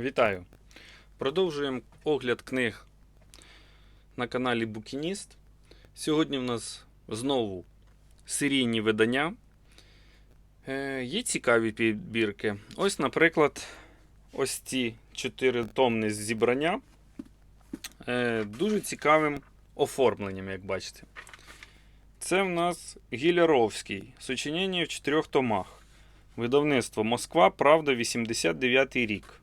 Вітаю! Продовжуємо огляд книг на каналі Букініст. Сьогодні в нас знову серійні видання. Е, є цікаві підбірки. Ось, наприклад, ось ці чотири томни зібрання. Е, дуже цікавим оформленням, як бачите. Це в нас Гіляровський. Сочинення в чотирьох томах. Видавництво Москва, Правда, 89 рік.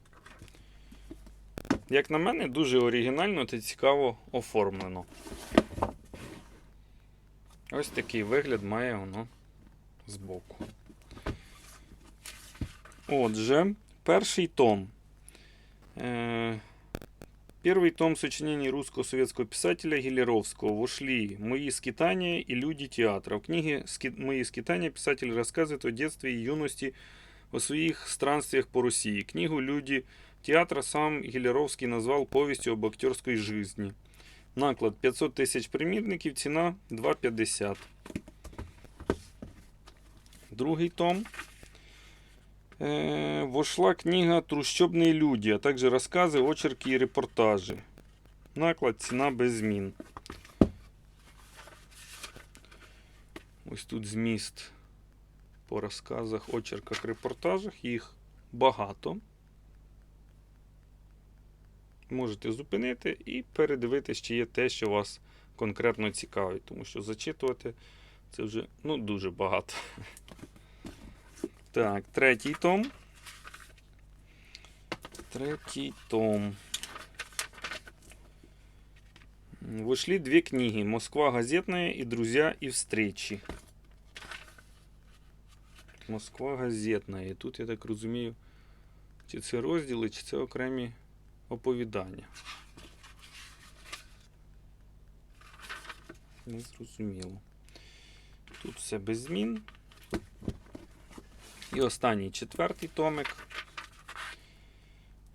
Як на мене, дуже оригінально та цікаво оформлено. Ось такий вигляд має воно збоку. Отже, перший том. Э, Первый том сочинений русско-советского писателя Гилеровского «Вошли. Мои скитания и люди театра». В книге «Ски- «Мои скитания» писатель рассказывает о детстве и юности, о своих странствиях по России. Книгу «Люди театра» сам Гилеровский назвал повестью об актерской жизни. Наклад 500 тисяч примірників, ціна 2,50. Другий том. Э, вошла книга «Трущобные люди», а также рассказы, очерки и репортажи. Наклад, ціна без змін. Ось тут зміст по розказах, очерках, репортажах. Їх багато. Можете зупинити і передивитись, чи є те, що вас конкретно цікавить. Тому що зачитувати це вже ну, дуже багато. Так, третій том. Третій том. Вышли две книги. Москва газетная и Друзья и встречи. Москва газетная. І тут, я так розумію, чи це розділи, чи це окремі оповідання. Не зрозуміло. Тут все без змін. І останній четвертий томик.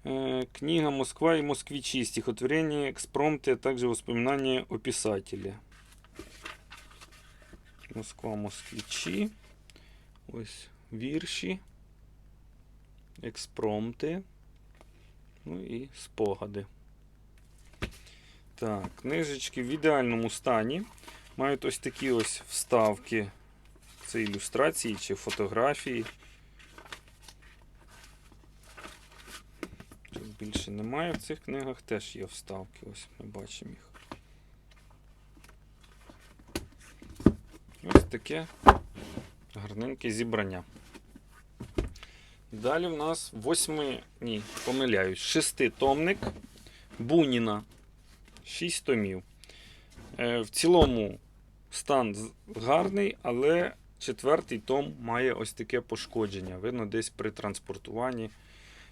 Э, Книга «Москва и москвичи. Стихотворение, экспромты, а также воспоминания о писателе». Москва, москвичі. Ось вірші. Експромти. Ну і спогади. Так, книжечки в ідеальному стані. Мають ось такі ось вставки. Це ілюстрації чи фотографії. Тут більше немає. В цих книгах теж є вставки. Ось ми бачимо їх. Ось таке гарненьке зібрання. Далі в нас восьми, ні, помиляюсь, шеститомник Буніна. Шість томів. Е, в цілому стан гарний, але четвертий том має ось таке пошкодження. Видно, десь при транспортуванні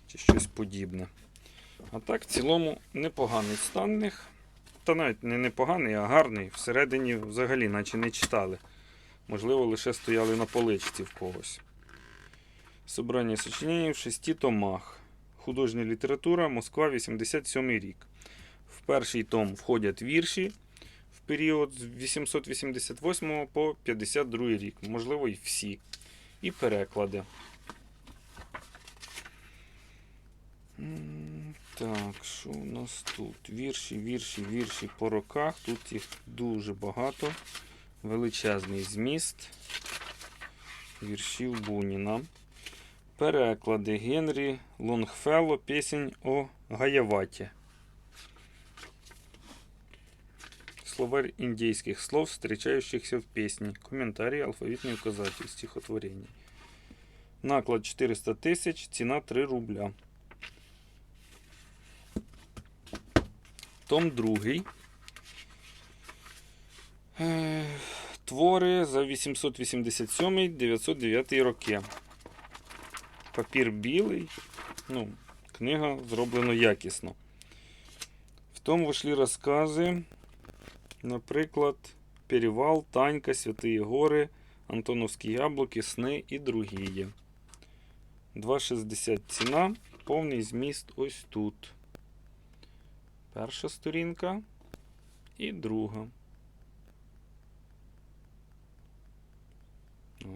чи щось подібне. А так, в цілому, непоганий стан них. Та навіть не непоганий, а гарний. Всередині взагалі, наче не читали. Можливо, лише стояли на поличці в когось. Собрання сочинень в шести томах. Художня література, Москва, 87 рік. В перший том входять вірші в період з 888 по 52 рік. Можливо, і всі. І переклади. Так, що у нас тут? Вірші, вірші, вірші по роках. Тут їх дуже багато. Величезний зміст. Віршів Буніна. Переклади Генрі Лонгфелло Пісень о Гаяваті. Словарь индейских слов, встречающихся в песне. Комментарий, алфавитный указатель, стихотворений. Наклад 400 тисяч, ціна 3 рубля. Том другий. Е, Твори за 887-909 роки. Папір білий. Ну, книга зроблена якісно. В тому вийшли розкази. Наприклад, Перевал, Танька, Святые Гори, Антоновські яблуки, Сни і другі 2,60 ціна, повний зміст ось тут. Перша сторінка і друга.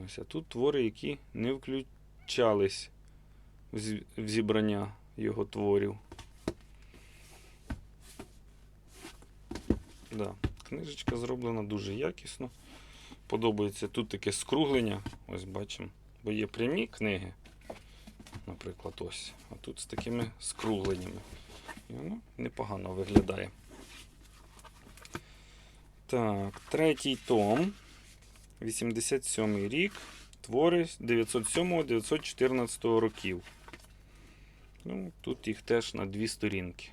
Ось, а тут твори, які не включались в в зібрання. його творів. Да, книжечка зроблена дуже якісно. Подобається тут таке скруглення. Ось бачимо. Бо є прямі книги, наприклад, ось. А тут з такими скругленнями. І воно непогано виглядає. Так, третій том. 87 рік. Твори 907-914 років. Ну, тут їх теж на дві сторінки.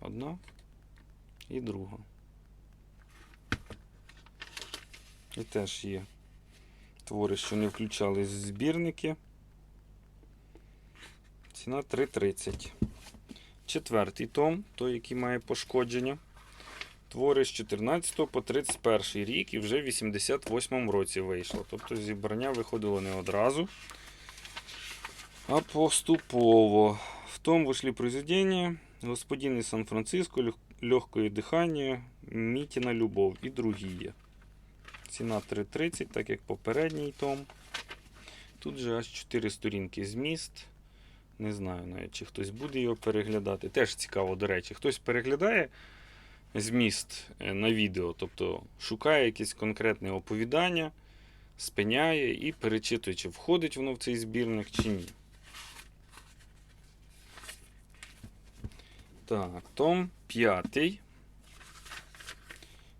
Одна і друга. І теж є твори, що не включались в збірники. Ціна 3,30. Четвертий том, той, який має пошкодження. Твори з 14 по 31 рік і вже в 88 році вийшло. Тобто зібрання виходило не одразу, а поступово. В том вышли произведения «Господин Сан-Франциско», «Лег- «Легкое дыхание», «Митина любов» і другі. Ціна 3,30, так як попередній том. Тут же аж 4 сторінки зміст. Не знаю навіть, чи хтось буде його переглядати. Теж цікаво, до речі, хтось переглядає зміст е, на відео, тобто шукає якесь конкретне оповідання, спиняє і перечитує, чи входить воно в цей збірник, чи ні. Так, том 5.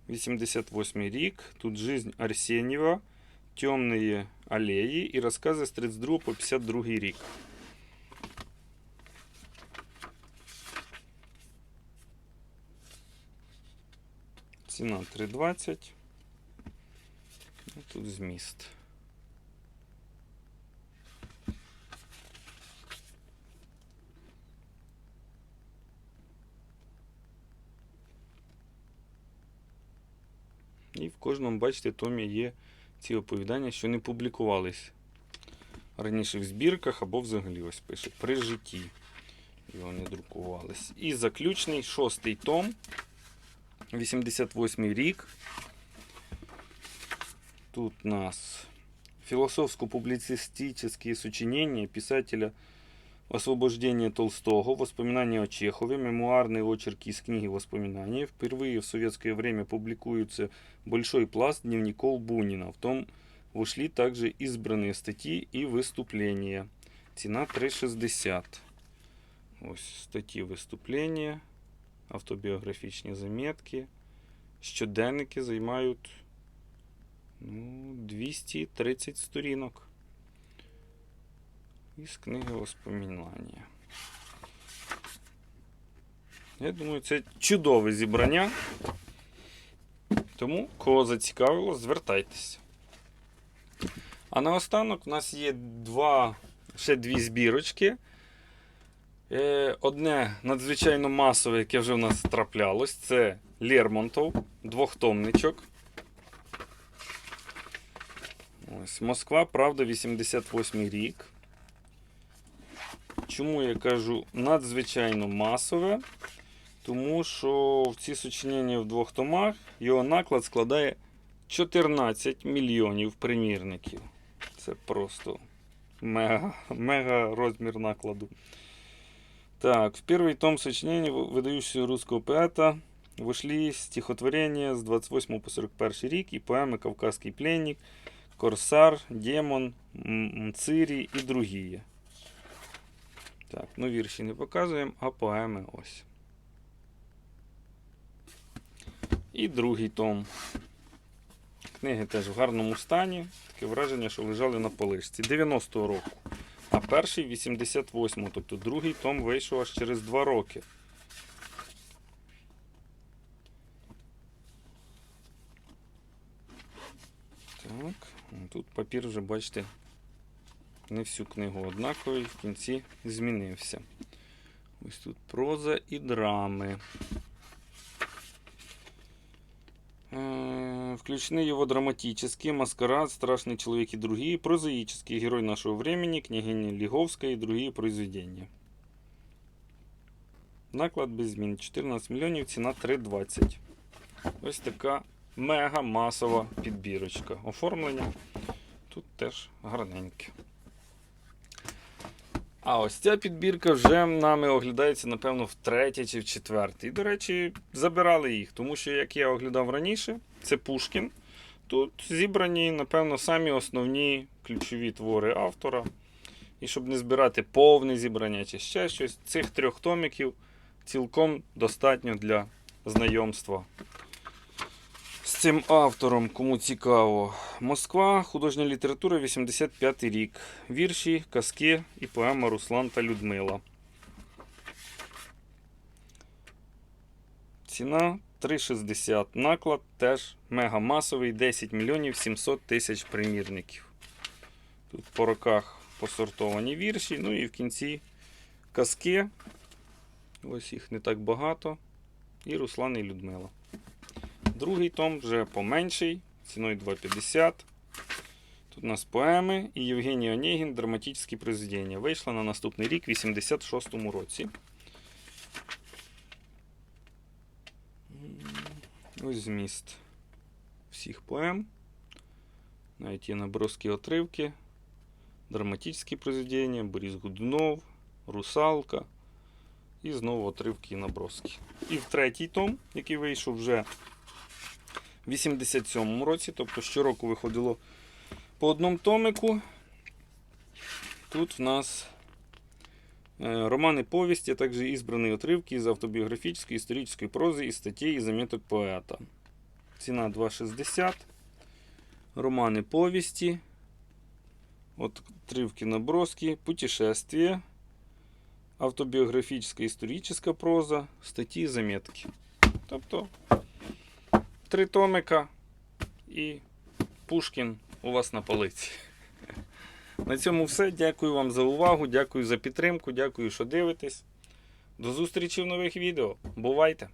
88 рік. Тут жизнь Арсеньева, темные аллеї і розкази з 32 по 52 рік. Ціна 3,20. Ну, Тут зміст. І в кожному, бачите, томі є ці оповідання, що не публікувались раніше в збірках або взагалі ось пише при житті. Його не друкувались. І заключний шостий том. 88 рік. Тут у нас философско-публицистические сочинения писателя «Освобождение Толстого», «Воспоминания о Чехове», мемуарные очерки из книги «Воспоминания». Впервые в советское время публикуется большой пласт дневников Бунина. В том вошли также избранные статьи и выступления. Цена 3,60. Ось статті виступлення, автобіографічні заметки. Щоденники займають ну, 230 сторінок. Із книги воспоминання. Я думаю, це чудове зібрання. Тому, кого зацікавило, звертайтеся. А наостанок у нас є два, ще дві збірочки. Е, Одне надзвичайно масове, яке вже в нас траплялось, це Лермонтов, двохтомничок. Ось, Москва, правда, 88 рік. Чому я кажу надзвичайно масове? Тому що в ці сочинення в двох томах його наклад складає 14 мільйонів примірників. Це просто мега, мега розмір накладу. Так, в первый том сочинений вы- выдающегося русского поэта вошли стихотворения с 28 по 41 рік і поеми «Кавказский пленник», «Корсар», «Демон», М- «Мцирі» і другі. Так, ну вірші не показуємо, а поеми ось. І другий том. Книги теж в гарному стані. Таке враження, що лежали на полишці. 90-го року. А перший 88-го, тобто другий том вийшов аж через 2 роки. Так, ну, тут папір вже, бачите, не всю книгу однаковий, в кінці змінився. Ось тут проза і драми. Э, Включены его драматические «Маскарад», «Страшный человек» и другие, прозаические «Герой нашего времени», «Княгиня Лиговская» и другие произведения. Наклад без змін 14 мільйонів, ціна 3,20. Ось така мега масова підбірочка. Оформлення тут теж гарненьке. А ось ця підбірка вже нами оглядається, напевно, в третє чи в четверте. І, до речі, забирали їх, тому що, як я оглядав раніше, це Пушкін. Тут зібрані, напевно, самі основні ключові твори автора. І щоб не збирати повне зібрання чи ще щось, цих трьох томіків цілком достатньо для знайомства цим автором, кому цікаво. Москва, художня література, 85 рік. Вірші, казки і поема Руслан та Людмила. Ціна 3,60. Наклад теж мегамасовий 10 мільйонів 700 тисяч примірників. Тут по роках посортовані вірші, ну і в кінці казки. Ось їх не так багато. І Руслан і Людмила. Другий том вже поменший, ціною 2,50. Тут у нас поеми і Євгеній Онєгін драматичні произведення. Вийшла на наступний рік, в 86-му році. Ось зміст всіх поем. Навіть є наброски отривки, драматичні произведення, Борис Гудунов, Русалка. І знову отривки і наброски. І в третій том, який вийшов вже в 87-му році, тобто щороку виходило по одному томику. Тут в нас е, романи повісті, а також ізбрані отривки із автобіографічної, історичної прози і статей і заміток поета. Ціна 2,60. Романи повісті. От Отрывки наброски, путешествия, автобіографічна історична проза, статті і замітки. Тобто три томика і Пушкін у вас на полиці. На цьому все. Дякую вам за увагу, дякую за підтримку, дякую, що дивитесь. До зустрічі в нових відео. Бувайте!